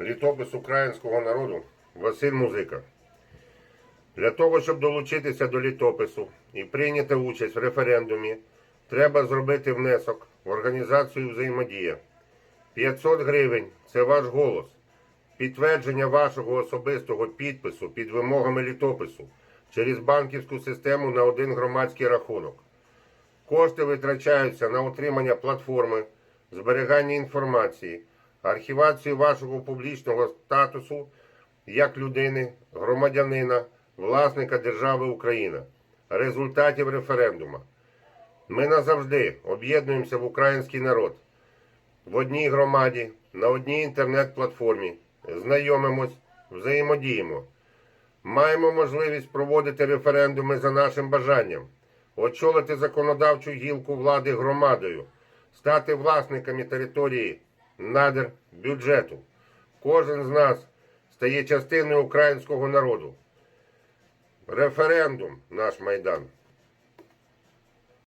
літопис українського народу Василь Музика. Для того, щоб долучитися до літопису і прийняти участь в референдумі, треба зробити внесок в організацію взаємодія. 500 гривень це ваш голос. Підтвердження вашого особистого підпису під вимогами літопису через банківську систему на один громадський рахунок. Кошти витрачаються на утримання платформи, зберігання інформації, архівацію вашого публічного статусу як людини, громадянина, власника держави Україна, результатів референдума. Ми назавжди об'єднуємося в український народ в одній громаді, на одній інтернет-платформі, знайомимось, взаємодіємо. Маємо можливість проводити референдуми за нашим бажанням, очолити законодавчу гілку влади громадою, стати власниками території, надр, бюджету. Кожен з нас стає частиною українського народу. Референдум наш майдан.